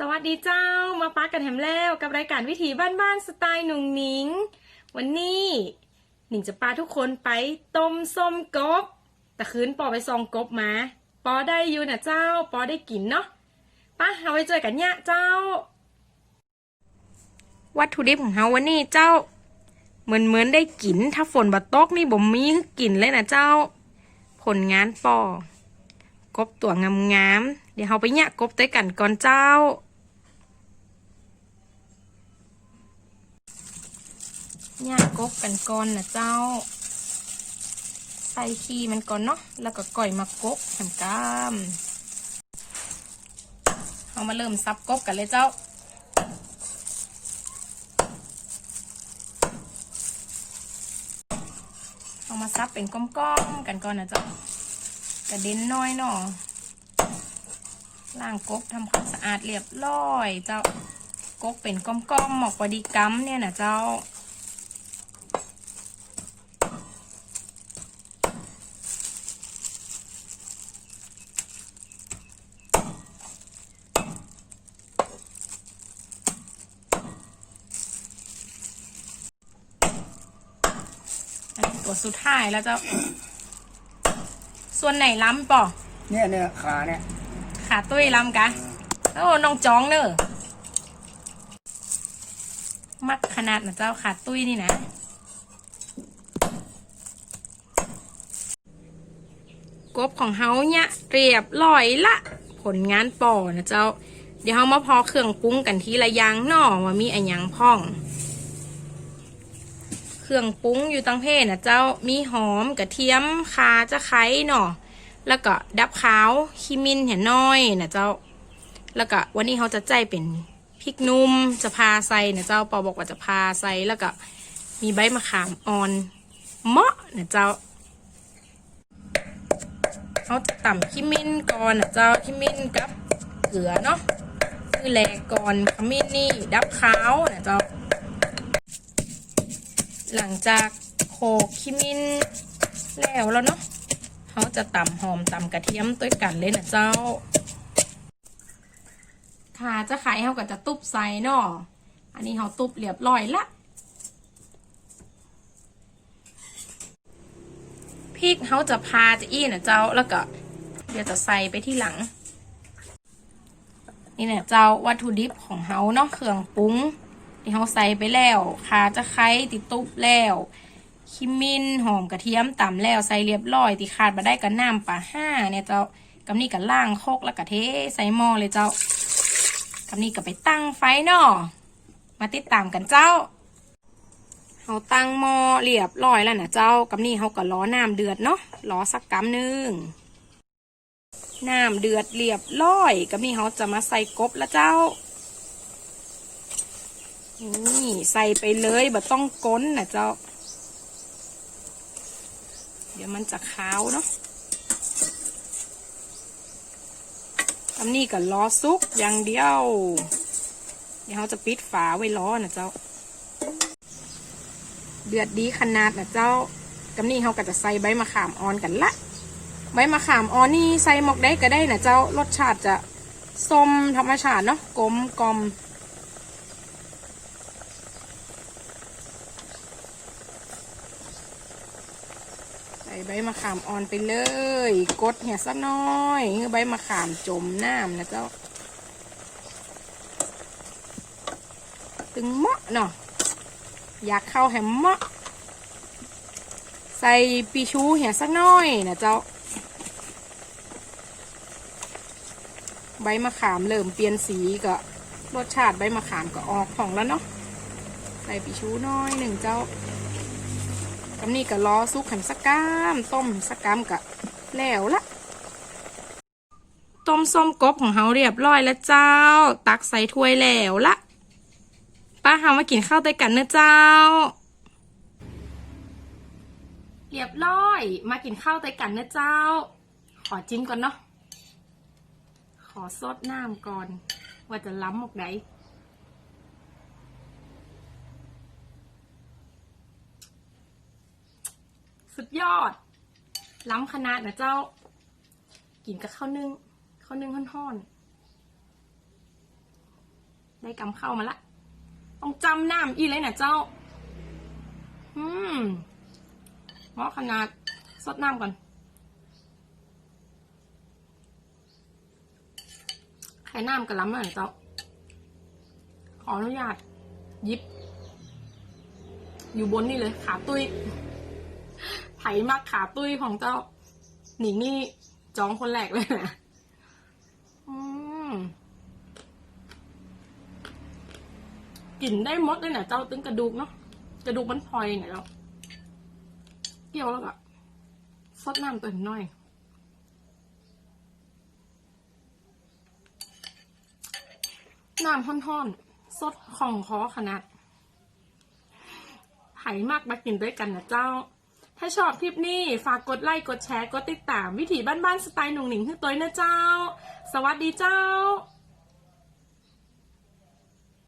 สวัสดีเจ้ามาปักกันแถมแล้วกับรายการวิถีบ้านๆสไตล์หนุ่งหนิง วันนี้หนิงจะพาทุกคนไปต้มส้มกบแต่คืนปอไปซองกบมาปอได้อยู่นะเจ้าปอได้กินเนาะป้าเอาไว้เจอกันเนี่ยเจ้า วัตถุดิบของเฮาวันนี้เจ้า เหมือนเหมือนได้กิน ถ้าฝนบัตกนี่บ่มีกินเลยนะเจ้า ผลงานปอกบตัวงามๆเดี๋ยวเราไปแยกกบด้วยกันก่อนเจ้า แยกกบกันก่อนนะเจ้า ใส่ขี้มันก่อนเนาะ แล้วก็ก่อยมากบแถมกล้ามเรามาเริ่มซับกบกันเลยเจ้า เอามาซับเป็นก้อมๆกันก่อนนะเจ้ากระเด็นน้อยเนาะล้างกบทำความสะอาดเรียบร้อย เจ้ากบเป็นก้อมๆหมอกพอดีกัมเนี่ยนะเจ้า ตัวสุดท้ายแล้วเจ้า ส่วนไหนล้ำป่อเนี่ยเนี่ยขาเนี่ยขาตุ้ยล้ำกะโอ้น้องจองเนอะมักขนาดนะเจ้าขาตุ้ยนี่นะกบของเฮาเนี่ยเรียบร้อยละ ผลงานป่อนะเจ้า เดี๋ยวเฮามาพอเครื่องปรุงกันทีละอย่างเนอว่ามีอันหยังพ่อง เครื่องปรุงอยู่ตั้งเพศนะเจ้ามีหอมกระเทียมคาจะไคร้หน่อแล้วก็ดับขาวขีมินเห็นน้อยนะเจ้า แล้วก็วันนี้เขาจะใจเป็นพริกนุ่มจะพาใส่นะเจ้าปอบอกว่าจะพาใส่แล้วก็มีใบมะขามอ่อนเหมาะนะเจ้าเขาต่ำขีมินก่อนนะเจ้าขีมินกับเกลือเนาะคือแลกก่อนขมิ้นนี่ดับขาวนะเจ้า หลังจากโขลกขีมินแล้วแล้วเนาะเขาจะตำหอมตำกระเทียมด้วยกันเลยนะเจ้าค่ะจะขายเขาก็จะตุบใส่เนาะอันนี้เขาตุบเรียบร้อยละพริกเขาจะพาจะอี้นะเจ้าแล้วก็เดี๋ยวจะใส่ไปที่หลัง นี่เนี่ยเจ้าวัตถุดิบของเขาเนาะเครื่องปรุง ที่เขาใส่ไปแล้วขาจะไคร้ติดตุ๊บแล้วขิมินหอมกระเทียมต่ำแล้วใส่เรียบร้อยที่ขาดมาได้กับน้ำปลาห้าเนี่ยเจ้ากำนี่กับล่างโคกแล้วก็เทใส่หม้อเลยเจ้ากำนี่ก็ไปตั้งไฟเนาะมาติดตามกันเจ้าเขาตั้งหม้อเรียบร้อยแล้วนะเจ้ากำนี่เขาก็ล้อน้ำเดือดเนาะล้อสักกำหนึ่งน้ำเดือดเรียบร้อยกำนี่เขาจะมาใส่กบแล้วเจ้า นี่ใส่ไปเลยแบ่ต้องก้นนะเจ้า เดี๋ยวมันจะขาวเนาะทำนี่กับล้อซุกอย่างเดียว เดี๋ยวเราจะปิดฝาไว้ล้อนะเจ้า เดือดดีขนาดนะเจ้ากำนี่เขาก็จะใส่ใบมะขามอ่อนกันละใบมะขามอ่อนนี่ใส่หมกได้ก็ได้นะเจ้ารสชาติจะส้มธรรมชาติเนาะกลมกลม ใส่ใบมะขามอ่อนไปเลย กดเหี่ยสักน้อยคือใบมะขามจมน้ำนะเจ้า ตึงเมาะเนาะอยากเข้าแหมเมาะใส่ปีชูเหี่ยสักน้อยนะเจ้า ใบมะขามเริ่มเปลี่ยนสีก็รสชาติใบมะขามก็ออกของแล้วเนาะใส่ปีชูน้อยหนึ่งเจ้า กำนี่ก็รอซุกหันสักกามต้มสักกามกะแล้วละต้มส้มกบของเฮาเรียบร้อยแล้วเจ้า ตักใส่ถ้วยแล้วละป้าเฮามากินข้าวด้วยกันนะเจ้า เรียบร้อย มากินข้าวด้วยกันนะเจ้า ขอจิ้มก่อนเนาะขอซดน้ำก่อน ว่าจะล้ำหมกไหน ยอด ล้ำขนาดนะเจ้า กินกับข้าวนึ่งข้าวนึ่งห่อนๆ ได้กำข้าวมาละ ต้องจำน้ำอีเลยนะเจ้า อืมเพราขนาดสดน้ำก่อน ไข่น้ำกับล้ำหน่อยเจ้า ขออนุญาตยิบ อยู่บนนี่เลย ขาตุ้ย ไผ่มักขาตุ้ยของเจ้า หนิงนี่จองคนแรกเลยนะอืมกลิ่นได้มดเลยนะเจ้าตึงกระดูกเนาะกระดูกมันพลอยเนี่ยแล้วเกี่ยวแล้วก็ซดน้ำตัวหน่อยน้ำท่อนๆ สดของคอขนาดไผ่มากมากินด้วยกันนะเจ้า ถ้าชอบคลิปนี้ ฝากกดไลค์ กดแชร์ กดติดตาม วิถีบ้านๆสไตล์หนุ่งหนิงให้ตัวนะเจ้า สวัสดีเจ้า